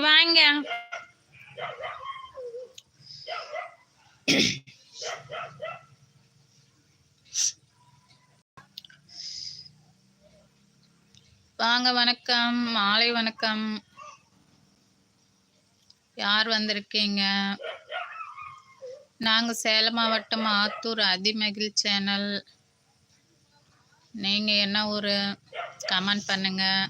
வாங்க. வாங்க வணக்கம். மாலை வணக்கம். யார் வந்திருக்கீங்க? நாங்கள் சேலம் மாவட்டம் ஆத்தூர் அதிமகிழ் சேனல். நீங்கள் என்ன ஒரு கமெண்ட் பண்ணுங்க.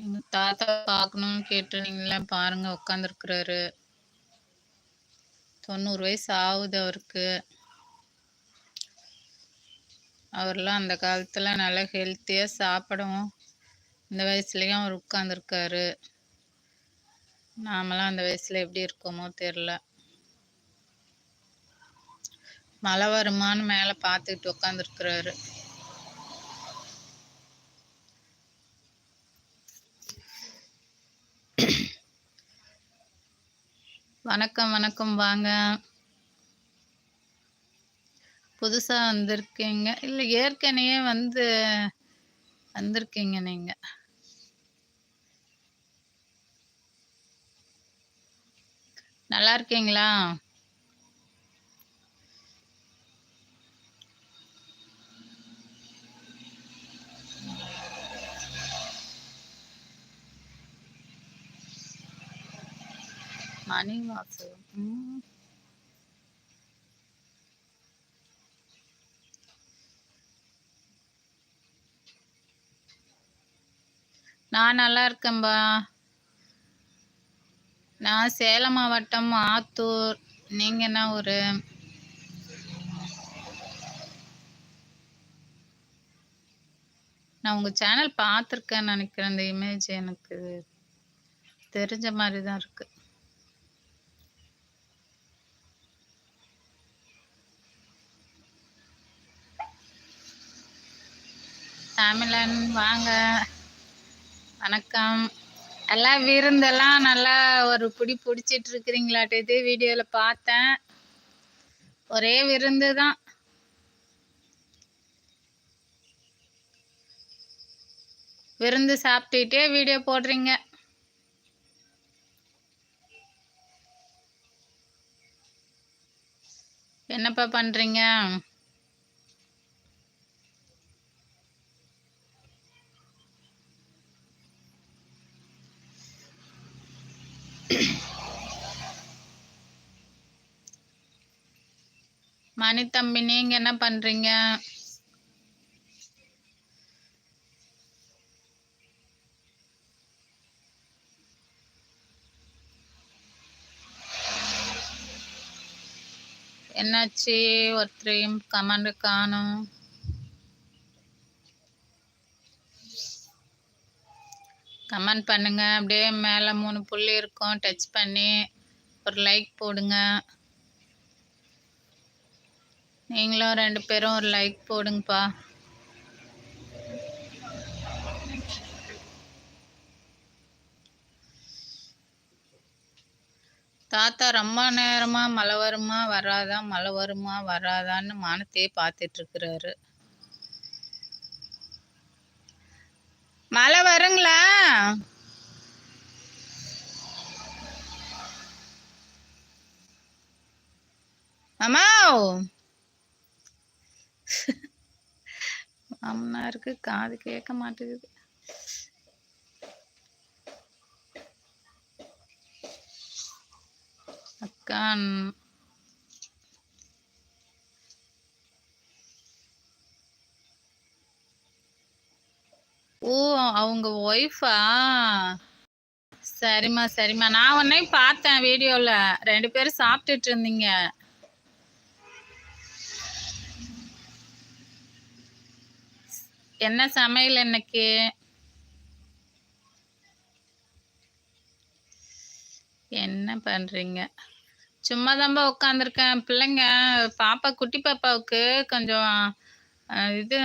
எங்க தாத்தா பார்க்கணும்னு கேட்டுனீங்களா பாருங்க உட்காந்துருக்குறாரு தொண்ணூறு வயசு ஆகுது அவருக்கு. அவர்லாம் அந்த காலத்துல நல்லா ஹெல்த்தியா சாப்பிடவும் இந்த வயசுலயும் அவர் உட்காந்துருக்காரு நாமெல்லாம் அந்த வயசுல எப்படி இருக்கோமோ தெரில மழை வருமானு மேலே பார்த்துக்கிட்டு உட்காந்துருக்குறாரு வணக்கம் வணக்கம். வாங்க. புதுசாக வந்திருக்கீங்க. இல்லை ஏற்கனவே வந்து வந்திருக்கீங்க நீங்கள் நல்லா இருக்கீங்களா? மணி வாசகம் mm. நான் நல்லா இருக்கேன்பா நான் சேலம் மாவட்டம் ஆத்தூர். நீங்க என்ன ஒரு நான் உங்க சேனல் பார்த்துருக்கேன்னு நினைக்கிறேன். இந்த இமேஜ் எனக்கு தெரிஞ்ச மாதிரி தான் இருக்கு. தமிழன் வாங்க. வணக்கம். எல்லாம் விருந்தெல்லாம் நல்லா ஒரு பிடி பிடிச்சிட்டு இருக்கிறீங்களாட்டு வீடியோவில் பார்த்தேன். ஒரே விருந்து தான். விருந்து சாப்பிட்டுட்டே வீடியோ போடுறீங்க. என்னப்பா பண்றீங்க? மணி தம்பி நீங்க என்ன பண்றீங்க? என்னாச்சு? ஒருத்தரையும் கமெண்ட் காணும். கமெண்ட் பண்ணுங்க. அப்படியே மேலே மூணு புள்ளி இருக்கும். டச் பண்ணி ஒரு லைக் போடுங்க. நீங்களும் ரெண்டு பேரும் ஒரு லைக் போடுங்கப்பா. தாத்தா ரொம்ப நேரமாக மழை வருமா? வராதா? மழை வருமா? வராதான்னு மானத்தையே பார்த்துட்ருக்குறாரு மழை வருங்களா? அம்மா மாமனாருக்கு காது கேட்க மாட்டேங்குது. அக்கா ஓ அவங்க ஒய்ஃபா சரிம்மா சரிம்மா. நான் ஒன்னே பார்த்தேன் வீடியோல ரெண்டு பேரும் சாப்பிட்டுட்டு இருந்தீங்க. என்ன சமையல் இன்னைக்கு? என்ன பண்றீங்க? சும்மா தான்பா உட்காந்துருக்கேன் பிள்ளைங்க பாப்பா குட்டி பாப்பாவுக்கு கொஞ்சம் இது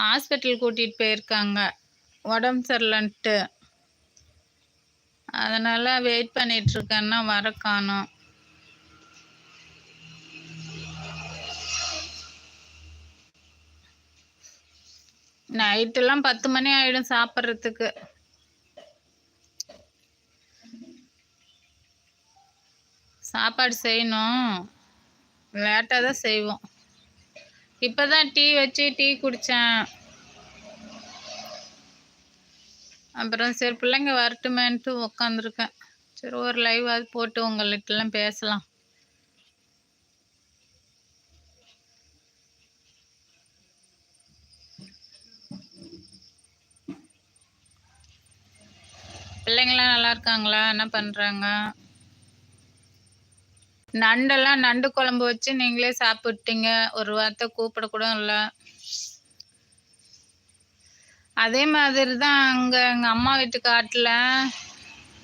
ஹாஸ்பிட்டல் கூட்டிகிட்டு போயிருக்காங்க. உடம்பு சரியில்லைன்ட்டு. அதனால் வெயிட் பண்ணிகிட்ருக்கேன்னா வர காணோம். நைட்டெல்லாம் பத்து மணி ஆகிடும் சாப்பிட்றதுக்கு. சாப்பாடு செய்யணும். லேட்டாக தான் செய்வோம். இப்போ தான் டீ வச்சு டீ குடித்தேன் அப்புறம் சரி பிள்ளைங்க வரட்டுமேன்ட்டு உக்காந்துருக்கேன். சரி ஒரு லைவாவது போட்டு உங்கள்கிட்டலாம் பேசலாம். பிள்ளைங்களாம் நல்லா இருக்காங்களா? என்ன பண்ணுறாங்க நண்டெல்லாம் நண்டு குழம்பு வச்சு நீங்களே சாப்பிட்டீங்க. ஒரு வார்த்தை கூப்பிட கூட இல்லை. அதே மாதிரி தான் அங்கே எங்கள் அம்மா வீட்டு காட்டில்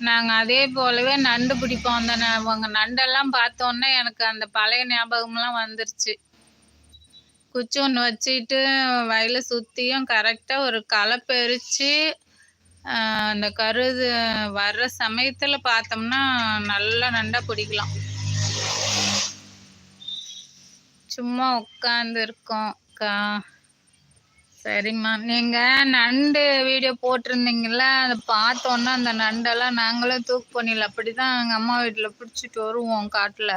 நாங்கள் அதே போலவே நண்டு பிடிப்போம் அந்த உங்கள் நண்டெல்லாம் பார்த்தோன்னே எனக்கு அந்த பழைய ஞாபகம்லாம் வந்துருச்சு. குச்சி ஒன்று வச்சுட்டு வயலை சுற்றியும் கரெக்டாக ஒரு களை பறித்து அந்த கருது வர்ற சமயத்தில் பார்த்தோம்னா நல்லா நண்டா பிடிக்கலாம். சும்மா உட்காந்துருக்கோம் அக்கா. சரிம்மா. நீங்க நண்டு வீடியோ போட்டிருந்தீங்கல்ல அதை பார்த்தோன்னா அந்த நண்டெல்லாம் நாங்களும் தூக்கு பண்ணிடல. அப்படிதான் எங்க அம்மா வீட்டுல பிடிச்சிட்டு வருவோம் காட்டுல.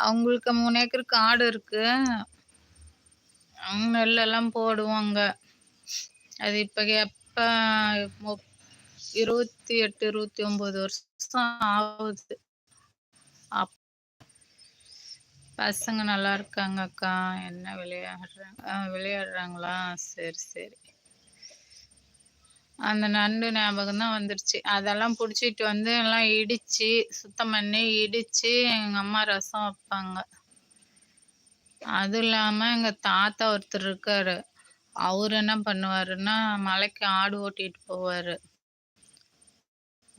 அவங்களுக்கு மூணு ஏக்கர் காடு இருக்கு. அவங்க நெல்லெல்லாம் போடுவாங்க. அது இப்போ எப்ப இருபத்தி எட்டு இருபத்தி ஒன்பது வருஷம் ஆகுது. பசங்க நல்லா இருக்காங்க அக்கா. என்ன விளையாடுறாங்க விளையாடுறாங்களா? சரி சரி. அந்த நண்டு ஞாபகம் தான் வந்துருச்சு. அதெல்லாம் பிடிச்சிட்டு வந்து எல்லாம் இடிச்சு சுத்தம் பண்ணி இடிச்சு எங்கள் அம்மா ரசம் வைப்பாங்க. அதுவும் இல்லாமல் எங்கள் தாத்தா ஒருத்தர் இருக்காரு. அவர் என்ன பண்ணுவாருன்னா மலைக்கு ஆடு ஓட்டிட்டு போவார்.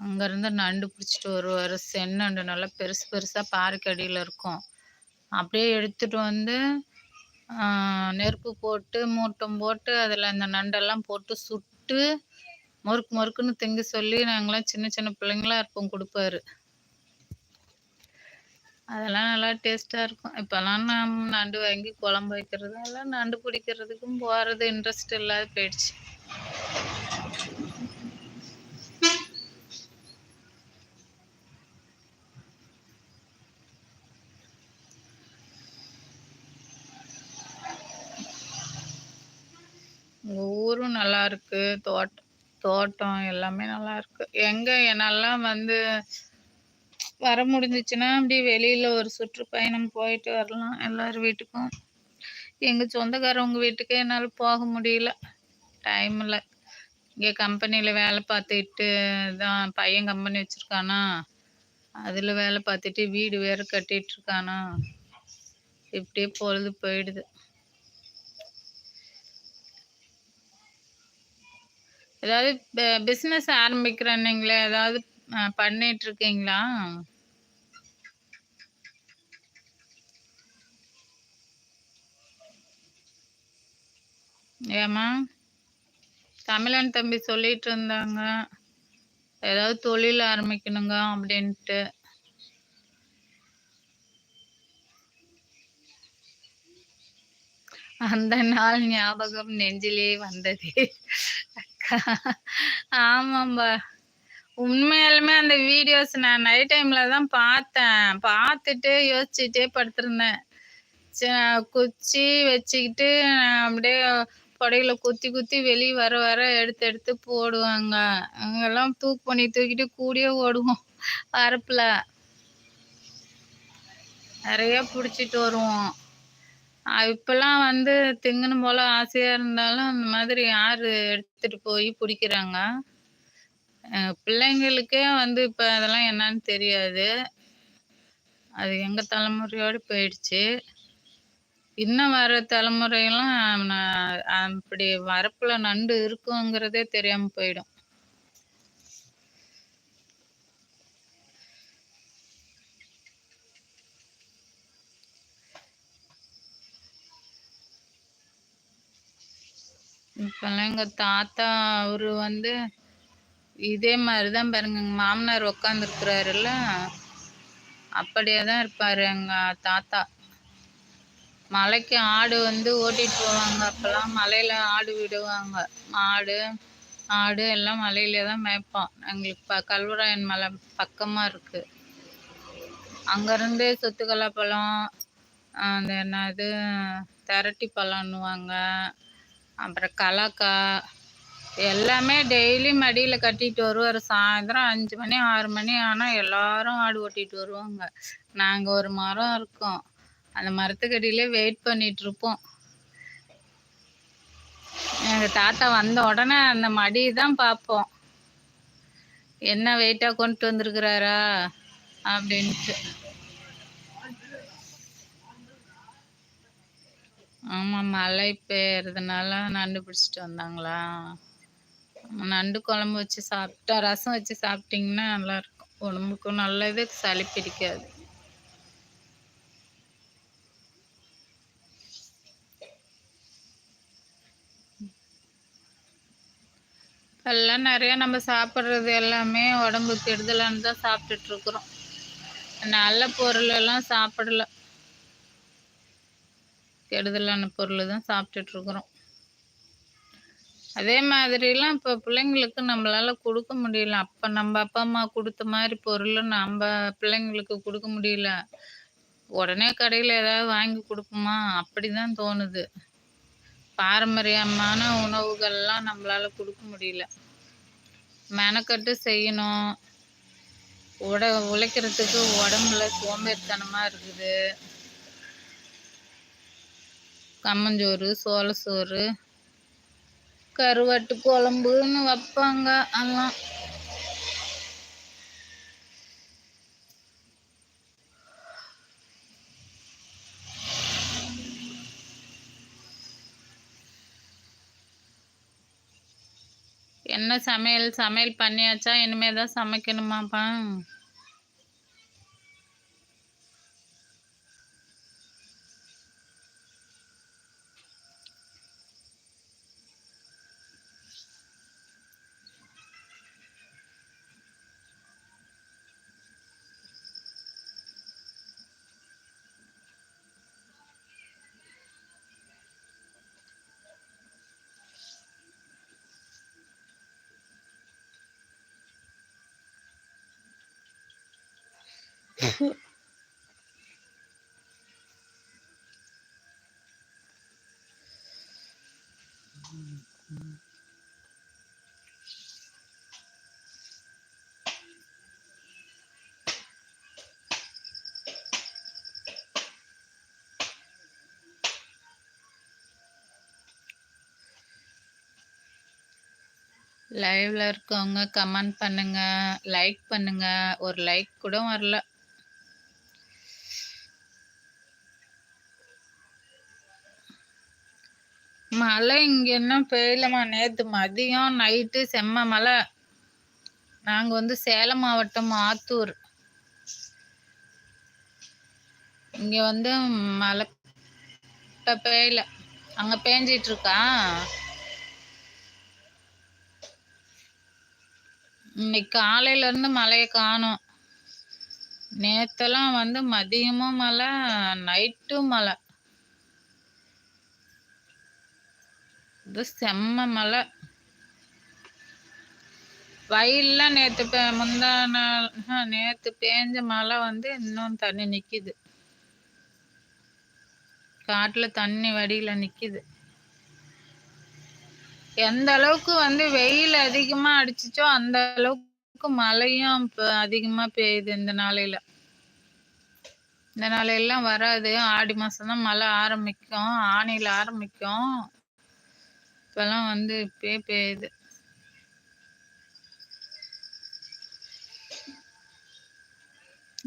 அங்கேருந்து நண்டு பிடிச்சிட்டு வருவார். செந்நண்டு நல்லா பெருசு பெருசாக பாறைக்கு அடியில் இருக்கும். அப்படியே எடுத்துகிட்டு வந்து நெருப்பு போட்டு மூட்டம் போட்டு அதில் அந்த நண்டெல்லாம் போட்டு சுட்டு முறுக்கு முறுக்குன்னு திங்க சொல்லி நாங்களாம் சின்ன சின்ன பிள்ளைங்களா இருப்போம் கொடுப்பாரு. அதெல்லாம் நல்லா டேஸ்ட்டாக இருக்கும். இப்போல்லாம் நான் நண்டு வாங்கி குழம்பு வைக்கிறதால நண்டு பிடிக்கிறதுக்கும் போகிறது இன்ட்ரெஸ்ட் இல்லாத போயிடுச்சு. ஊரும் நல்லா இருக்கு. தோட்டம் தோட்டம் எல்லாமே நல்லா இருக்கு. எங்க என்னெல்லாம் வந்து வர முடிஞ்சிச்சுன்னா அப்படியே வெளியில் ஒரு சுற்றுப்பயணம் போயிட்டு வரலாம். எல்லார் வீட்டுக்கும். எங்கள் சொந்தக்காரவங்க வீட்டுக்கே என்னால் போக முடியல. டைமில் இங்கே கம்பெனியில் வேலை பார்த்துக்கிட்டு தான் பையன் கம்பெனி வச்சுருக்கானா? அதில் வேலை பார்த்துட்டு வீடு வேறு கட்டிகிட்ருக்கானா இப்படியே பொழுது போயிடுது. ஏதாவது பிஸ்னஸ் ஆரம்பிக்கிறேன்னீங்களே ஏதாவது பண்ணிட்டு இருக்கீங்களா ஏமா தமிழன் தம்பி சொல்லிட்டு இருந்தாங்க ஏதாவது தொழில் ஆரம்பிக்கணுங்க அப்படின்ட்டு. அந்த நாள் ஞாபகம் நெஞ்சிலே வந்தது. ஆமாம்பா. உண்மையாலுமே அந்த வீடியோஸ் நான் நைட் டைம்ல தான் பார்த்தேன். பார்த்துட்டு யோசிச்சுட்டே படுத்திருந்தேன். குச்சி வச்சுக்கிட்டு அப்படியே புடையில குத்தி குத்தி வெளியே வர வர எடுத்து எடுத்து போடுவாங்க. அங்கெல்லாம் தூக்கு பண்ணி தூக்கிட்டு கூடியே ஓடுவோம் வரப்புல. நிறைய பிடிச்சிட்டு வருவோம். இப்பெல்லாம் வந்து திங்கணும் போல ஆசையா இருந்தாலும் அந்த மாதிரி ஆறு எடுத்துட்டு போய் பிடிக்கிறாங்க. பிள்ளைங்களுக்கே வந்து இப்போ அதெல்லாம் என்னன்னு தெரியாது. அது எங்கள் தலைமுறையோடு போயிடுச்சு. இன்னும் வர தலைமுறையெல்லாம் அப்படி வரப்பில் நண்டு இருக்குங்கிறதே தெரியாமல் போயிடும். இப்போல்லாம் எங்கள் தாத்தா அவர் வந்து இதே மாதிரி தான் பாருங்க. எங்கள் மாமனார் உக்காந்துருக்குறாருல்ல. அப்படியே தான் இருப்பார் எங்கள் தாத்தா. மலைக்கு ஆடு வந்து ஓட்டிகிட்டு போவாங்க. அப்போல்லாம் மலையில் ஆடு விடுவாங்க. மாடு ஆடு எல்லாம் மலையிலே தான் மேய்ப்போம். எங்களுக்கு ப கல்வராயன் மலை பக்கமாக இருக்குது அங்கேருந்து சொத்துக்கலா பழம் அந்த என்னது திரட்டி பழம்னுவாங்க அப்புறம் கலக்காய் எல்லாமே டெய்லி மடியில் கட்டிட்டு வருவார். சாயந்தரம் அஞ்சு மணி ஆறு மணி ஆனால் எல்லாரும் ஆடு ஓட்டிகிட்டு வருவாங்க. நாங்கள் ஒரு மரம் இருக்கோம். அந்த மரத்துக்கடியிலே வெயிட் பண்ணிட்டு இருப்போம். எங்கள் தாத்தா வந்த உடனே அந்த மடி தான் பார்ப்போம். என்ன வெயிட்டாக கொண்டு வந்திருக்கிறாரா? அப்படின்ட்டு. ஆமாம் மழை பெய்யறதுனால நண்டு பிடிச்சிட்டு வந்தாங்களா? நண்டு குழம்பு வச்சு சாப்பிட்டா ரசம் வச்சு சாப்பிட்டிங்கன்னா நல்லாயிருக்கும். உடம்புக்கும் நல்லது சளி பிடிக்காது. எல்லாம் நிறையா நம்ம சாப்பிட்றது எல்லாமே உடம்பு கெடுதலான்னு தான் சாப்பிட்டுட்ருக்குறோம் நல்ல பொருள் எல்லாம் சாப்பிடல. கெடுதலான பொருள் தான் சாப்பிட்டுட்ருக்குறோம். அதே மாதிரிலாம் இப்போ பிள்ளைங்களுக்கு நம்மளால் கொடுக்க முடியல. அப்போ நம்ம அப்பா அம்மா கொடுத்த மாதிரி பொருள் நம்ம பிள்ளைங்களுக்கு கொடுக்க முடியல. உடனே கடையில் ஏதாவது வாங்கி கொடுப்போமா? அப்படி தான் தோணுது. பாரம்பரியமான உணவுகள்லாம் நம்மளால கொடுக்க முடியல. மெனக்கட்டு செய்யணும். உட உழைக்கிறதுக்கு உடம்புல சோம்பேறித்தனமாக இருக்குது. கம்மஞ்சோறு சோள சோறு கருவாட்டு குழம்புன்னு வைப்பாங்க எல்லாம் என்ன சமையல்? சமையல் பண்ணியாச்சா? இனிமேதான் சமைக்கணுமாப்பா. லைவ்ல இருக்கவங்க கமெண்ட் பண்ணுங்க லைக் பண்ணுங்க. ஒரு லைக் கூட வரல. மழை இங்க என்ன பெய்யலமா நேத்து மதியம் நைட்டு செம்ம மழை. நாங்க வந்து சேலம் மாவட்டம் ஆத்தூர். இங்க வந்து மழை இப்ப பெய்யல. அங்க பேஞ்சிட்டு இருக்கா? இன்னைக்கு காலையில இருந்து மழையை காணும். நேத்தெல்லாம் வந்து மதியமும் மழை நைட்டும் மழை. இது செம்ம மழை. வயல்லாம் நேத்து பே- முந்தா நாள் நேத்து பேஞ்ச மழை வந்து இன்னும் தண்ணி நிக்குது. காட்டுல தண்ணி வடியில நிக்குது. எந்த அளவுக்கு வந்து வெயில் அதிகமா அடிச்சுச்சோ அந்த அளவுக்கு மழையும் அதிகமா பெய்யுது இந்த நாளையில. இந்த நாளையெல்லாம் வராது. ஆடி மாசம் தான் மழை ஆரம்பிக்கும். ஆணையில ஆரம்பிக்கும். இப்பெல்லாம் வந்து இப்பயே பெய்யுது.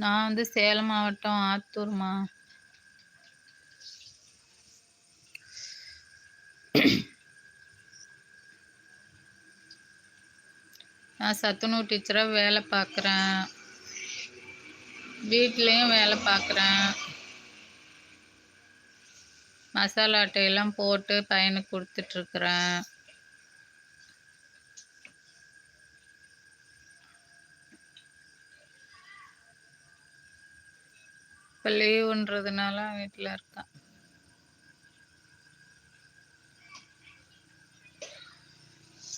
நான் வந்து சேலம் மாவட்டம் ஆத்தூர்மா நான் சத்துணவு டீச்சராக வேலை பார்க்குறேன். வீட்லேயும் வேலை பார்க்குறேன். மசாலா அட்டையெல்லாம் போட்டு பையனுக்கு கொடுத்துட்ருக்குறேன் இப்போ லீவுன்றதுனால வீட்டில் இருக்கேன்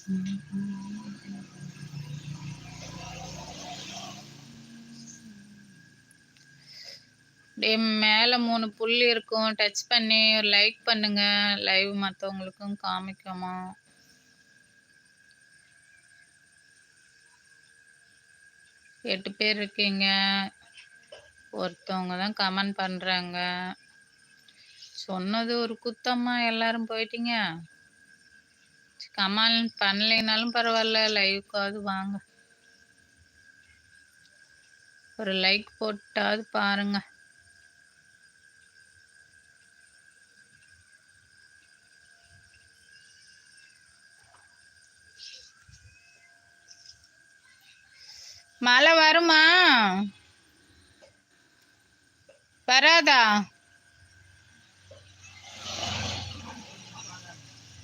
Mm-hmm. அப்படியே மேலே மூணு புள்ளி இருக்கும். டச் பண்ணி ஒரு லைக் பண்ணுங்க. லைவ் மற்றவங்களுக்கும் காமிக்குமா? எட்டு பேர் இருக்கீங்க. ஒருத்தவங்க தான் கமெண்ட் பண்ணுறாங்க சொன்னது ஒரு குத்தம்மா எல்லாரும் போயிட்டீங்க? கமெண்ட் பண்ணலைனாலும் பரவாயில்ல லைவுக்காவது வாங்க. ஒரு லைக் போட்டாவது பாருங்கள் மழை வருமா? வராதா?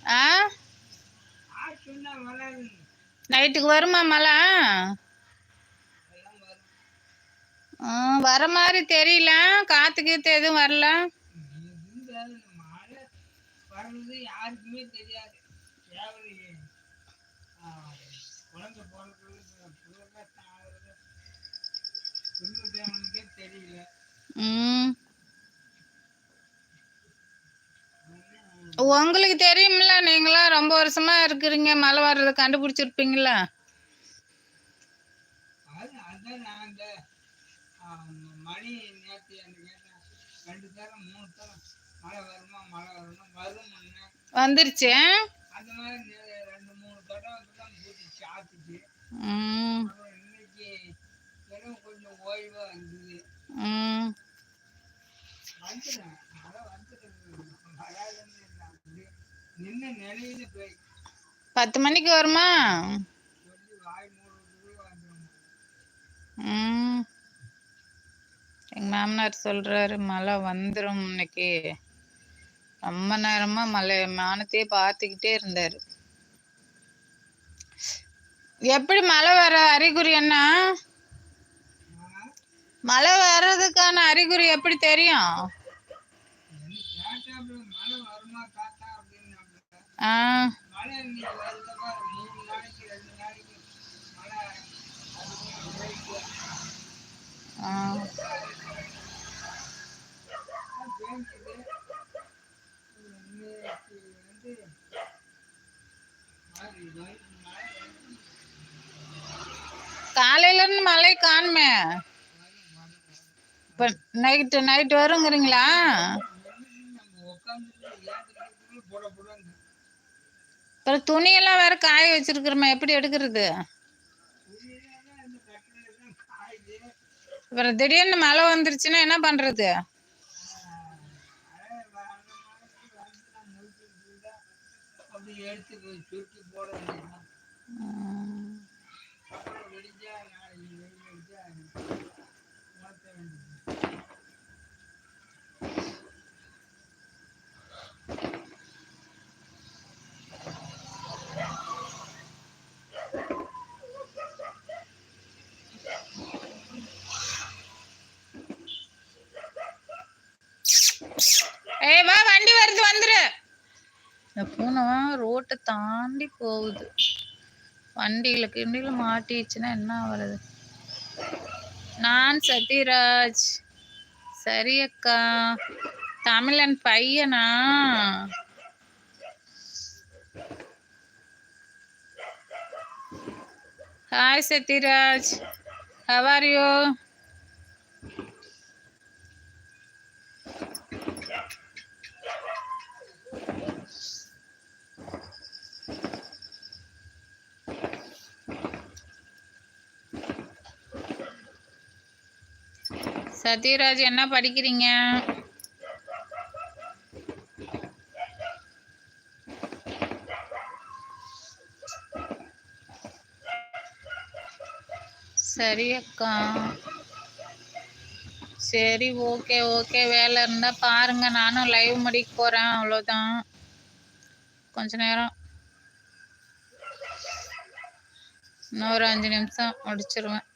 ஆ? நைட்டுக்கு வருமா மழை? ஆ, வர மாதிரி தெரியல. காத்து கீத்து எதுவும் வரல. யாருக்குமே தெரியாது. உங்களுக்கு தெரியும்ல நீங்களாம் ரொம்ப வருஷமா இருக்கிறீங்க மழை வர்றது கண்டுபிடிச்சிருப்பீங்களா? மணி நேற்று ரெண்டு தரம் மூணு தரம் மழை வருமா மழை வருமா வரும் வந்துருச்சு. அந்த மாதிரி நே- ரெண்டு மூணு தடவை தான் பூச்சிச்சு ஆத்துச்சு ம். அப்புறம் இன்னைக்கு ஏதோ கொஞ்சம் ஓய்வா இருந்தது. ம். வந்துடும் மழை வந்துடும் போய் பத்து மணிக்கு வருமா? சொல்லி ம். எங்க மாமனார் சொல்றாரு மழை வந்துரும் இன்னைக்கு. ரொம்ப நேரமா மழை மானத்தையே பார்த்துக்கிட்டே இருந்தாரு. எப்படி மழை வர அறிகுறி என்ன? மழை வர்றதுக்கான அறிகுறி எப்படி தெரியும் கேட்டாப்புல மழை வருமா தாத்தா அப்படின்னாப்புல ஆ மழை இன்னைக்கு வருதப்பா மூணு நாளைக்கு ரெண்டு நாளைக்கு மழை அதுக்கு போயிட்டு ஆ பேசுது இன்னைக்கு வந்து மழை வரு- மழை ஆ. காலையில இருந்து மழை காணுமே. இப்ப நைட்டு நைட் வருங்கிறீங்களா நம்ம உட்காந்துட்டு ஏந்திரிக்கிறதுக்குள்ள போட போடாங்க அப்புறம் துணியெல்லாம் வேற காய வச்சிருக்கிறோமே எப்படி எடுக்கிறது? அப்புறம் திடீர்னு மழை வந்துருச்சுன்னா என்ன பண்றது? எடுத்து சுருட்டி போட ஏய் வா வண்டி வருது வந்துரு. இந்த பூனை ரோட்டை தாண்டி போகுது. வண்டியில கிண்டியில மாட்டிச்சுன்னா என்ன ஆகுறது நான் சத்யராஜ். சரி அக்கா தமிழன் பையனா? Hi Sathyaraj. How are you Sathyaraj என்ன படிக்கிறீங்க? சரி அக்கா. சரி ஓகே ஓகே. வேலை இருந்தால் பாருங்க. நானும் லைவ் முடிக்க போகிறேன் அவ்வளோதான் கொஞ்ச நேரம். இன்னும் ஒரு அஞ்சு நிமிஷம் முடிச்சிருவேன்.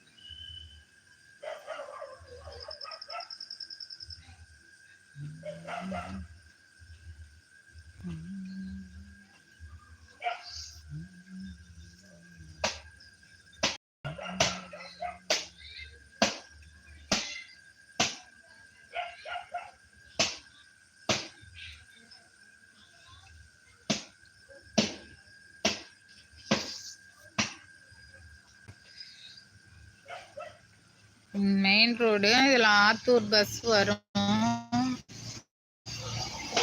மெயின் ரோடு இதில் ஆத்தூர் பஸ் வரும்.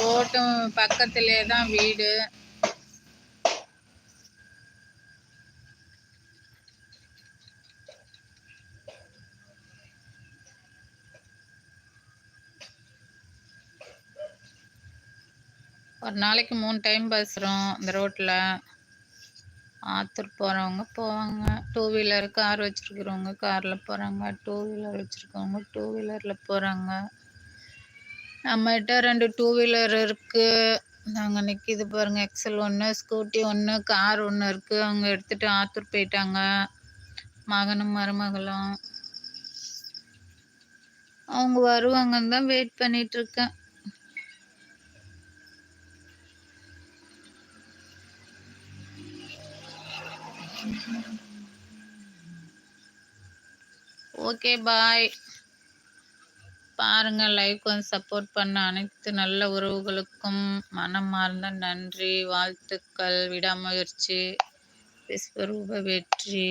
ரோட்டு பக்கத்திலே தான் வீடு. ஒரு நாளைக்கு மூணு டைம் பஸ் வரும் இந்த ரோட்டில் ஆத்தூர் போகிறவங்க போவாங்க. டூ வீலர் கார் வச்சுருக்கிறவங்க காரில் போகிறாங்க டூ வீலர் வச்சுருக்கவங்க டூ வீலரில் போகிறாங்க நம்மகிட்ட ரெண்டு டூ வீலர் இருக்குது நாங்கள் நிற்கிது பாருங்கள் எக்ஸல் ஒன்று ஸ்கூட்டி ஒன்று கார் ஒன்று இருக்குது அவங்க எடுத்துகிட்டு ஆத்தூர் போயிட்டாங்க. மகனும் மருமகளும். அவங்க வருவாங்கன்னு தான் வெயிட் பண்ணிகிட்ருக்கேன் ஓகே பாய் பாருங்க லைவ் கொஞ்சம் சப்போர்ட் பண்ண அனைத்து நல்ல உறவுகளுக்கும் மனமார்ந்த நன்றி வாழ்த்துக்கள் விடாமுயற்சி விஸ்வரூப வெற்றி.